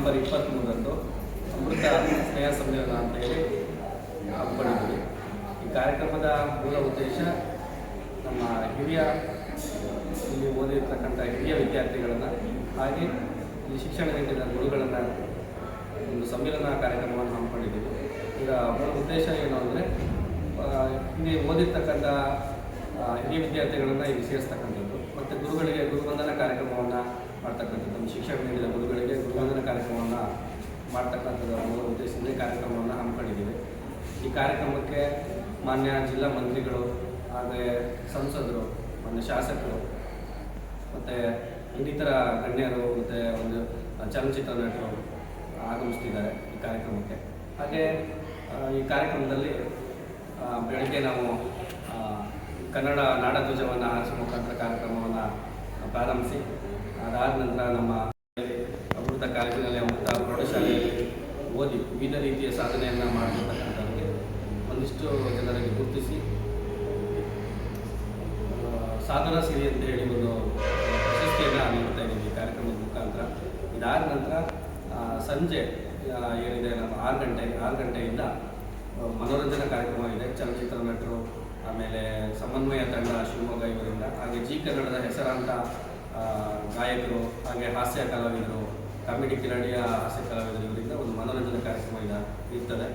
November ಇಪ್ಪತ್ತ್ಮೂರರಂದು ಅಮೃತ ಸ್ನೇಹ ಸಮ್ಮೇಳನ ಅಂತ ಹೇಳಿ ಹಮ್ಮಿಕೊಂಡಿದ್ದೀವಿ. ಈ ಕಾರ್ಯಕ್ರಮದ ಮೂಲ ಉದ್ದೇಶ ನಮ್ಮ ಹಿರಿಯ, ಇಲ್ಲಿ ಓದಿರ್ತಕ್ಕಂಥ ಹಿರಿಯ ವಿದ್ಯಾರ್ಥಿಗಳನ್ನು ಹಾಗೆ ಈ ಶಿಕ್ಷಣ ನೀಡಿದ ಗುರುಗಳನ್ನು ಒಂದು ಸಮ್ಮೇಳನ ಕಾರ್ಯಕ್ರಮವನ್ನು ಹಮ್ಮಿಕೊಂಡಿದ್ದೀವಿ. ಇದರ ಮೂಲ ಉದ್ದೇಶ ಏನು ಅಂದರೆ ಇಲ್ಲಿ ಓದಿರ್ತಕ್ಕಂಥ ಹಿರಿಯ ವಿದ್ಯಾರ್ಥಿಗಳನ್ನು ಇಲ್ಲಿ ಸೇರಿಸ್ತಕ್ಕಂಥದ್ದು. ಮತ್ತು ಗುರುಗಳಿಗೆ ಗುರುವಂದನ ಕಾರ್ಯಕ್ರಮವನ್ನು ಮಾಡ್ತಕ್ಕಂಥದ್ದು. ನಮ್ಮ ಶಿಕ್ಷಣ ನೀಡಿದ ಗುರುಗಳಿಗೆ ಕಾರ್ಯಕ್ರಮವನ್ನು ಮಾಡ್ತಕ್ಕಂಥದ್ದು ಮೂಲ ಉದ್ದೇಶದಿಂದ ಕಾರ್ಯಕ್ರಮವನ್ನು ಹಮ್ಮಿಕೊಂಡಿದ್ದೀವಿ. ಈ ಕಾರ್ಯಕ್ರಮಕ್ಕೆ ಮಾನ್ಯ ಜಿಲ್ಲಾ ಮಂತ್ರಿಗಳು, ಹಾಗೆ ಸಂಸದರು, ಮಾನ್ಯ ಶಾಸಕರು, ಮತ್ತು ಇನ್ನಿತರ ಗಣ್ಯರು, ಮತ್ತು ಒಂದು ಚಲನಚಿತ್ರ ನಟರು ಆಗಮಿಸ್ತಿದ್ದಾರೆ ಈ ಕಾರ್ಯಕ್ರಮಕ್ಕೆ. ಹಾಗೆ ಈ ಕಾರ್ಯಕ್ರಮದಲ್ಲಿ ಬೆಳಗ್ಗೆ ನಾವು ಕನ್ನಡ ನಾಡಧ್ವಜವನ್ನು ಹಾರಿಸುವ ಮುಖಾಂತರ ಕಾರ್ಯಕ್ರಮವನ್ನು ಪ್ರಾರಂಭಿಸಿ ಅದಾದ ನಂತರ ನಮ್ಮ ಅಮೃತ ಕಾಲೇಜಿನಲ್ಲಿ ಅಮೃತ ಪ್ರೌಢಶಾಲೆಯಲ್ಲಿ ಓದಿ ವಿವಿಧ ರೀತಿಯ ಸಾಧನೆಯನ್ನು ಮಾಡಿರ್ತಕ್ಕಂಥವ್ರಿಗೆ ಒಂದಿಷ್ಟು ಜನರಿಗೆ ಗುರುತಿಸಿ ಸಾಧನ ಸಿರಿ ಅಂತ ಹೇಳಿ ಒಂದು ಪ್ರಶಸ್ತಿಯನ್ನು ನೀಡ್ತಾ ಇದ್ದೀವಿ ಈ ಕಾರ್ಯಕ್ರಮದ ಮುಖಾಂತರ. ಇದಾದ ನಂತರ ಸಂಜೆ ಏನಿದೆ, ನಮ್ಮ ಆರು ಗಂಟೆ, ಆರು ಗಂಟೆಯಿಂದ ಮನೋರಂಜನಾ ಕಾರ್ಯಕ್ರಮ ಇದೆ, ಚಲನಚಿತ್ರ ನಟರು, ಆಮೇಲೆ ಸಮನ್ವಯ ತಂಡ ಶಿವಮೊಗ್ಗ ಇವರಿಂದ, ಹಾಗೆ ಜಿ ಕನ್ನಡದ ಹೆಸರಾಂತ ಗಾಯಕರು, ಹಾಗೆ ಹಾಸ್ಯ ಕಲಾವಿದರು ಕಾಮಿಡಿ ಕಿರಾಣಿಯ ಹಾಸ್ಯ ಕಲಾವಿದರು ಒಂದು ಮನೋರಂಜನಾ ಕಾರ್ಯಕ್ರಮ ಇದೆ ಇರ್ತದೆ.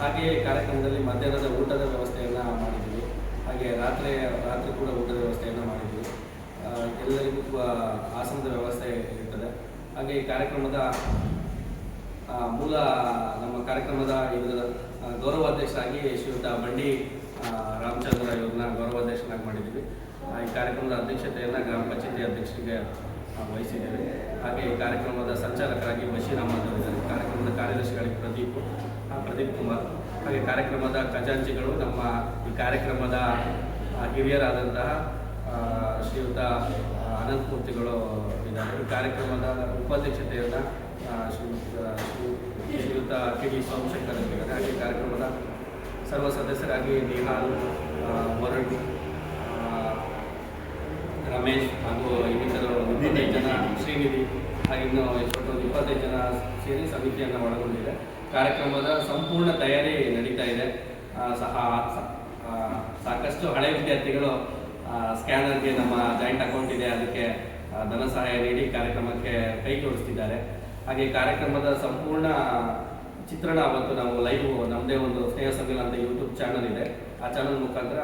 ಹಾಗೆ ಕಾರ್ಯಕ್ರಮದಲ್ಲಿ ಮಧ್ಯಾಹ್ನದ ಊಟದ ವ್ಯವಸ್ಥೆಯನ್ನು ಮಾಡಿದ್ದೀವಿ ಹಾಗೆ ರಾತ್ರಿ ರಾತ್ರಿ ಕೂಡ ಊಟದ ವ್ಯವಸ್ಥೆಯನ್ನು ಮಾಡಿದ್ದೀವಿ ಎಲ್ಲರಿಗೂ ಆಸನದ ವ್ಯವಸ್ಥೆ ಇರ್ತದೆ. ಹಾಗೆ ಈ ಕಾರ್ಯಕ್ರಮದ ಮೂಲ ನಮ್ಮ ಕಾರ್ಯಕ್ರಮದ ಇದರ ಗೌರವಾಧ್ಯಕ್ಷರಾಗಿ ಶ್ರೀಯುತ ಬಂಡಿ ರಾಮಚಂದ್ರ ಇವ್ರನ್ನ ಗೌರವಾಧ್ಯಕ್ಷನಾಗಿ ಮಾಡಿದ್ದೀವಿ ಈ ಕಾರ್ಯಕ್ರಮದ ಅಧ್ಯಕ್ಷತೆಯನ್ನು ಗ್ರಾಮ ಪಂಚಾಯತಿ ಅಧ್ಯಕ್ಷರಿಗೆ ವಹಿಸಿದ್ದೇವೆ ಹಾಗೆ ಈ ಕಾರ್ಯಕ್ರಮದ ಸಂಚಾಲಕರಾಗಿ ಬಶೀರ್ ಅಹಮದ್ ಕಾರ್ಯಕ್ರಮದ ಕಾರ್ಯದರ್ಶಿಗಳಿಗೆ ಪ್ರದೀಪ್ ಪ್ರದೀಪ್ ಕುಮಾರ್. ಹಾಗೆ ಕಾರ್ಯಕ್ರಮದ ಖಜಾಂಚಿಗಳು ನಮ್ಮ ಈ ಕಾರ್ಯಕ್ರಮದ ಹಿರಿಯರಾದಂತಹ ಶ್ರೀಯುತ ಅನಂತಮೂರ್ತಿಗಳು ಇದ್ದಾರೆ. ಈ ಕಾರ್ಯಕ್ರಮದ ಉಪಾಧ್ಯಕ್ಷತೆಯನ್ನು ಶ್ರೀಯುತ ಶ್ರೀ- ಶ್ರೀಯುತ ಕೆ ಡಿ ಸೋಮಶೇಖರ್ ಅವರಿದ್ದಾರೆ ಹಾಗೆ ಕಾರ್ಯಕ್ರಮದ ಸರ್ವ ಸದಸ್ಯರಾಗಿ ನಿಹಾಲ್ ಮರಳಿ ರಮೇಶ್ ಹಾಗೂ ಇಪ್ಪತ್ತೈದು ಜನ ಶ್ರೀನಿಧಿ ಹಾಗೆ ಇನ್ನು ಎಷ್ಟು ಇಪ್ಪತ್ತೈದು ಜನ ಸೇರಿ ಸಮಿತಿಯನ್ನು ಒಳಗೊಂಡಿದೆ. ಕಾರ್ಯಕ್ರಮದ ಸಂಪೂರ್ಣ ತಯಾರಿ ನಡೀತಾ ಇದೆ. ಸಹ ಸಾಕಷ್ಟು ಹಳೆ ವಿದ್ಯಾರ್ಥಿಗಳು ಸ್ಕ್ಯಾನರ್ಗೆ ನಮ್ಮ ಜಾಯಿಂಟ್ ಅಕೌಂಟ್ ಇದೆ. ಅದಕ್ಕೆ ಧನ ಸಹಾಯ ನೀಡಿ ಕಾರ್ಯಕ್ರಮಕ್ಕೆ ಕೈ ಜೋಡಿಸ್ತಿದ್ದಾರೆ. ಹಾಗೆ ಕಾರ್ಯಕ್ರಮದ ಸಂಪೂರ್ಣ ಚಿತ್ರಣ ಮತ್ತು ನಾವು ಲೈವ್ ನಮ್ಮದೇ ಒಂದು ಸ್ನೇಹ ಸಂಗಲ ಅಂತ ಯೂಟ್ಯೂಬ್ ಚಾನಲ್ ಇದೆ. ಆ ಚಾನಲ್ ಮುಖಾಂತರ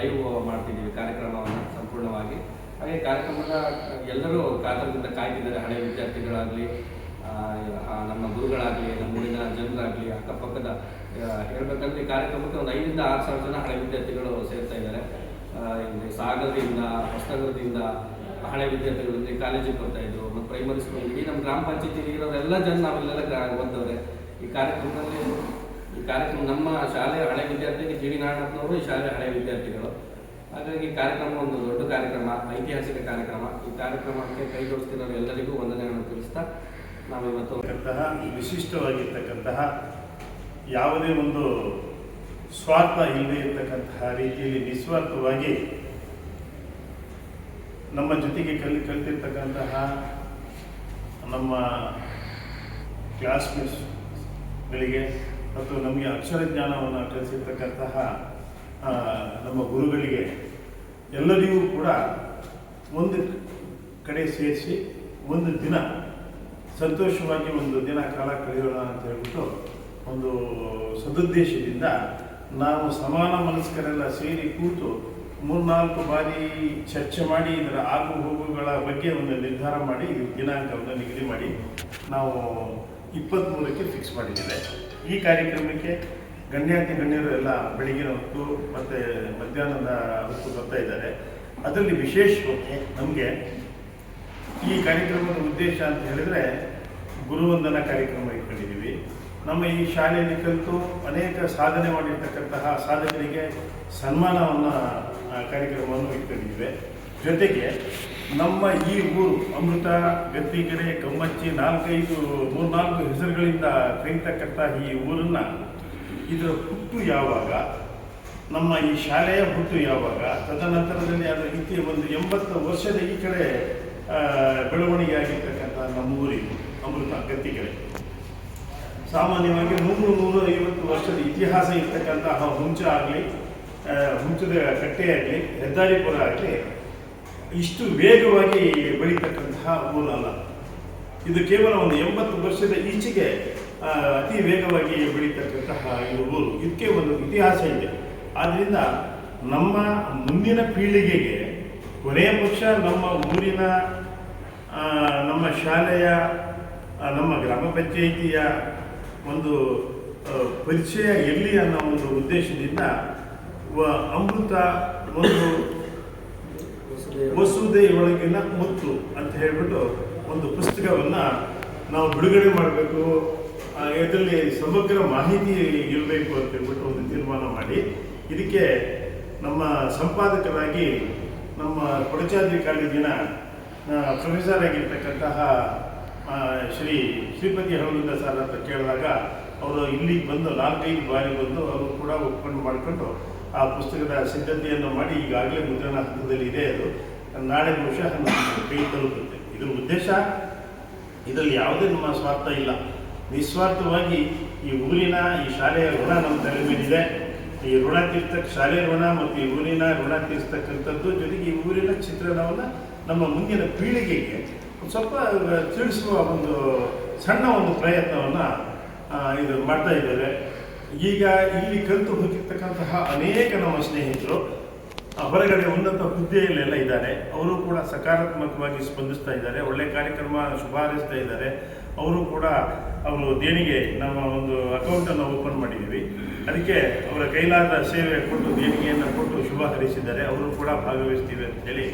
ಲೈವ್ ಮಾಡ್ತಿದ್ದೀವಿ. ಕಾರ್ಯಕ್ರಮವನ್ನು ಸಂಪೂರ್ಣವಾಗಿ. ಹಾಗೆ ಕಾರ್ಯಕ್ರಮದ, ಎಲ್ಲರೂ ಕಾತರದಿಂದ ಕಾಯ್ತಿದ್ದಾರೆ ಹಳೆ ವಿದ್ಯಾರ್ಥಿಗಳಾಗಲಿ ನಮ್ಮ ಗುರುಗಳಾಗಲಿ, ನಮ್ಮ ಊರಿನ ಜನರಾಗಲಿ, ಅಕ್ಕಪಕ್ಕದ ಹೇಳ್ಬೇಕಂದ್ರೆ ಕಾರ್ಯಕ್ರಮಕ್ಕೆ ಒಂದು ಐದರಿಂದ ಆರು ಸಾವಿರ ಜನ ಹಳೆ ವಿದ್ಯಾರ್ಥಿಗಳು ಸೇರ್ತಾ ಇದ್ದಾರೆ. ಇಲ್ಲಿ ಸಾಗರದಿಂದ, ಹೊಸನಗರದಿಂದ ಹಳೆ ವಿದ್ಯಾರ್ಥಿಗಳು ಇಲ್ಲಿ ಕಾಲೇಜಿಗೆ ಬರ್ತಾ ಇದ್ರು. ಮತ್ತು ಪ್ರೈಮರಿ ಸ್ಕೂಲ್ ಇಡೀ ನಮ್ಮ ಗ್ರಾಮ ಪಂಚಾಯತಿ ಇರೋರೆಲ್ಲ ಜನ ನಾವೆಲ್ಲೆಲ್ಲ ಬಂದವ್ರೆ. ಈ ಕಾರ್ಯಕ್ರಮದಲ್ಲಿ, ಈ ಕಾರ್ಯಕ್ರಮ ನಮ್ಮ ಶಾಲೆಯ ಹಳೆ ವಿದ್ಯಾರ್ಥಿಗೆ ಜಿ ವಿ ನಾರಾಯಣಪ್ಪನವರು ಈ ಶಾಲೆಯ ಹಳೆ ವಿದ್ಯಾರ್ಥಿಗಳು. ಹಾಗಾಗಿ ಕಾರ್ಯಕ್ರಮ ಒಂದು ದೊಡ್ಡ ಕಾರ್ಯಕ್ರಮ, ಐತಿಹಾಸಿಕ ಕಾರ್ಯಕ್ರಮ. ಈ ಕಾರ್ಯಕ್ರಮಕ್ಕೆ ಕೈ ಜೋಡಿಸ್ತಿರೋರು ಎಲ್ಲರಿಗೂ ವಂದನೆಗಳನ್ನು ತಿಳಿಸ್ತಾ ನಾವು ಇವತ್ತು ವಿಶಿಷ್ಟವಾಗಿರ್ತಕ್ಕಂತಹ ಯಾವುದೇ ಒಂದು ಸ್ವಾರ್ಥ ಇಲ್ಲದೆ ಇರತಕ್ಕಂತಹ ರೀತಿಯಲ್ಲಿ ನಿಸ್ವಾರ್ಥವಾಗಿ ನಮ್ಮ ಜೊತೆಗೆ ಕಲಿ, ಕಲಿತಿರ್ತಕ್ಕಂತಹ ನಮ್ಮ ಕ್ಲಾಸ್ಮೇಟ್ಸ್ಗಳಿಗೆ ಮತ್ತು ನಮಗೆ ಅಕ್ಷರ ಜ್ಞಾನವನ್ನು ಕಲಿಸಿರ್ತಕ್ಕಂತಹ ನಮ್ಮ ಗುರುಗಳಿಗೆ ಎಲ್ಲರಿಗೂ ಕೂಡ ಒಂದು ಕಡೆ ಸೇರಿಸಿ ಒಂದು ದಿನ, ಸಂತೋಷವಾಗಿ ಒಂದು ದಿನ ಕಾಲ ಕಳೆಯೋಣ ಅಂತ ಹೇಳ್ಬಿಟ್ಟು ಒಂದು ಸದುದ್ದೇಶದಿಂದ ನಾವು ಸಮಾನ ಮನಸ್ಕರೆಲ್ಲ ಸೇರಿ ಕೂತು ಮೂರ್ನಾಲ್ಕು ಬಾರಿ ಚರ್ಚೆ ಮಾಡಿ, ಇದರ ಆಗು ಹೋಗುಗಳ ಬಗ್ಗೆ ಒಂದು ನಿರ್ಧಾರ ಮಾಡಿ ದಿನಾಂಕವನ್ನು ನಿಗದಿ ಮಾಡಿ ನಾವು ಇಪ್ಪತ್ತ್ಮೂರಕ್ಕೆ ಫಿಕ್ಸ್ ಮಾಡಿದ್ದೇವೆ. ಈ ಕಾರ್ಯಕ್ರಮಕ್ಕೆ ಗಣ್ಯಾತಿ ಗಣ್ಯರು ಎಲ್ಲ ಬೆಳಗಿನ ಹೊತ್ತು ಮತ್ತು ಮಧ್ಯಾಹ್ನದ ಹೊತ್ತು ಬರ್ತಾ ಇದ್ದಾರೆ. ಅದರಲ್ಲಿ ವಿಶೇಷವಾಗಿ ನಮಗೆ ಈ ಕಾರ್ಯಕ್ರಮದ ಉದ್ದೇಶ ಅಂತ ಹೇಳಿದ್ರೆ ಗುರುವಂದನ ಕಾರ್ಯಕ್ರಮ ಇಟ್ಕೊಂಡಿದ್ದೀವಿ. ನಮ್ಮ ಈ ಶಾಲೆಯಲ್ಲಿ ಕಲಿತು ಅನೇಕ ಸಾಧನೆ ಮಾಡಿರ್ತಕ್ಕಂತಹ ಸಾಧಕರಿಗೆ ಸನ್ಮಾನವನ್ನು ಕಾರ್ಯಕ್ರಮವನ್ನು ಇಟ್ಕೊಂಡಿದ್ದೇವೆ. ಜೊತೆಗೆ ನಮ್ಮ ಈ ಊರು ಅಮೃತ ಗತ್ತಿಗೆರೆ ಕಮ್ಮಚ್ಚಿ ನಾಲ್ಕೈದು, ಮೂರ್ನಾಲ್ಕು ಹೆಸರುಗಳಿಂದ ಕರೀತಕ್ಕಂಥ ಈ ಊರನ್ನ ಇದರ ಹುಟ್ಟು ಯಾವಾಗ, ನಮ್ಮ ಈ ಶಾಲೆಯ ಹುಟ್ಟು ಯಾವಾಗ, ತದನಂತರದಲ್ಲಿ ಅದರ ಇತಿ ಒಂದು ಎಂಬತ್ತು ವರ್ಷದ ಈ ಕಡೆ ಬೆಳವಣಿಗೆ ಆಗಿರ್ತಕ್ಕಂಥ ನಮ್ಮ ಊರಿಗೂ ಅಮೃತ ಗತ್ತಿಗೆರೆ ಸಾಮಾನ್ಯವಾಗಿ ನೂರು ನೂರು ಐವತ್ತು ವರ್ಷದ ಇತಿಹಾಸ ಇರ್ತಕ್ಕಂತಹ ಹುಂಚ ಆಗಲಿ ಹುಂಚದ ಕಟ್ಟೆ ಆಗಲಿ, ಹೆದ್ದಾರಿಪುರ ಆಗಲಿ, ಇಷ್ಟು ವೇಗವಾಗಿ ಬೆಳೀತಕ್ಕಂತಹ ಊರಲ್ಲ. ಇದು ಕೇವಲ ಒಂದು ಎಂಬತ್ತು ವರ್ಷದ ಈಚೆಗೆ ಅತಿ ವೇಗವಾಗಿ ಬೆಳೀತಕ್ಕಂತಹ ಊರು. ಇದಕ್ಕೆ ಒಂದು ಇತಿಹಾಸ ಇದೆ. ಆದ್ದರಿಂದ ನಮ್ಮ ಮುಂದಿನ ಪೀಳಿಗೆಗೆ ಕೊನೆಯ ಪಕ್ಷ ನಮ್ಮ ಊರಿನ ನಮ್ಮ ಶಾಲೆಯ ನಮ್ಮ ಗ್ರಾಮ ಪಂಚಾಯಿತಿಯ ಒಂದು ಪರಿಚಯ ಎಲ್ಲಿ ಅನ್ನೋ ಒಂದು ಉದ್ದೇಶದಿಂದ ಅಮೃತ ಒಂದು ಒಳಗಿನ ಮುತ್ತು ಅಂತ ಹೇಳ್ಬಿಟ್ಟು ಒಂದು ಪುಸ್ತಕವನ್ನು ನಾವು ಬಿಡುಗಡೆ ಮಾಡಬೇಕು. ಇದರಲ್ಲಿ ಸಮಗ್ರ ಮಾಹಿತಿ ಇರಬೇಕು ಅಂತ ಹೇಳ್ಬಿಟ್ಟು ಒಂದು ತೀರ್ಮಾನ ಮಾಡಿ. ಇದಕ್ಕೆ ನಮ್ಮ ಸಂಪಾದಕರಾಗಿ ನಮ್ಮ ಕೊಡಚಾದ್ರಿ ಕಾಲೇಜಿನ ಪ್ರೊಫೆಸರ್ ಆಗಿರ್ತಕ್ಕಂತಹ ಶ್ರೀ ಶ್ರೀಪತಿ ಹಳಗುಂದ ಸರ್ ಅಂತ ಕೇಳಿದಾಗ ಅವರು ಇಲ್ಲಿಗೆ ಬಂದು ನಾಲ್ಕೈದು ಬಾರಿ ಬಂದು ಅವರು ಕೂಡ ಒಪ್ಪಿಕೊಂಡು ಮಾಡಿಕೊಂಡು ಆ ಪುಸ್ತಕದ ಸಿದ್ಧತೆಯನ್ನು ಮಾಡಿ ಈಗಾಗಲೇ ಮುದ್ರಣ ಹಂತದಲ್ಲಿ ಇದೆ ಅದು. ನಾಳೆ ಬಹುಶಃ ಕೈ ತಲುಪುತ್ತೆ. ಇದರ ಉದ್ದೇಶ, ಇದರಲ್ಲಿ ಯಾವುದೇ ನಮ್ಮ ಸ್ವಾರ್ಥ ಇಲ್ಲ. ನಿಸ್ವಾರ್ಥವಾಗಿ ಈ ಊರಿನ ಈ ಶಾಲೆಯ ಋಣ ನಮ್ಮ ತಲೆ ಮೇಲಿದೆ. ಈ ಋಣ ತೀರ್ತಕ್ಕ ಶಾಲೆ ಋಣ ಮತ್ತು ಈ ಊರಿನ ಋಣ ತೀರಿಸ್ತಕ್ಕಂಥದ್ದು ಜೊತೆಗೆ ಈ ಊರಿನ ಚಿತ್ರಣವನ್ನು ನಮ್ಮ ಮುಂದಿನ ಪೀಳಿಗೆಗೆ ಸ್ವಲ್ಪ ತಿಳಿಸುವ ಒಂದು ಸಣ್ಣ ಒಂದು ಪ್ರಯತ್ನವನ್ನು ಇದು ಮಾಡ್ತಾ ಇದ್ದೇವೆ. ಈಗ ಇಲ್ಲಿ ಕಲಿತು ಹೋಗಿರ್ತಕ್ಕಂತಹ ಅನೇಕ ನಮ್ಮ ಸ್ನೇಹಿತರು ಹೊರಗಡೆ ಉನ್ನತ ಹುದ್ದೆಯಲ್ಲೆಲ್ಲ ಇದ್ದಾರೆ. ಅವರು ಕೂಡ ಸಕಾರಾತ್ಮಕವಾಗಿ ಸ್ಪಂದಿಸ್ತಾ ಇದ್ದಾರೆ. ಒಳ್ಳೆ ಕಾರ್ಯಕ್ರಮ ಶುಭ ಹಾರೈಸ್ತಾ ಇದ್ದಾರೆ. ಅವರು ಕೂಡ ಅವರು ದೇಣಿಗೆ ನಮ್ಮ ಒಂದು ಅಕೌಂಟನ್ನು ಓಪನ್ ಮಾಡಿದ್ದೀವಿ. ಅದಕ್ಕೆ ಅವರ ಕೈಲಾದ ಸೇವೆ ಕೊಟ್ಟು ದೇಣಿಗೆಯನ್ನು ಕೊಟ್ಟು ಶುಭ ಹರಿಸಿದ್ದಾರೆ. ಅವರು ಕೂಡ ಭಾಗವಹಿಸ್ತೀವಿ ಅಂತ ಹೇಳಿ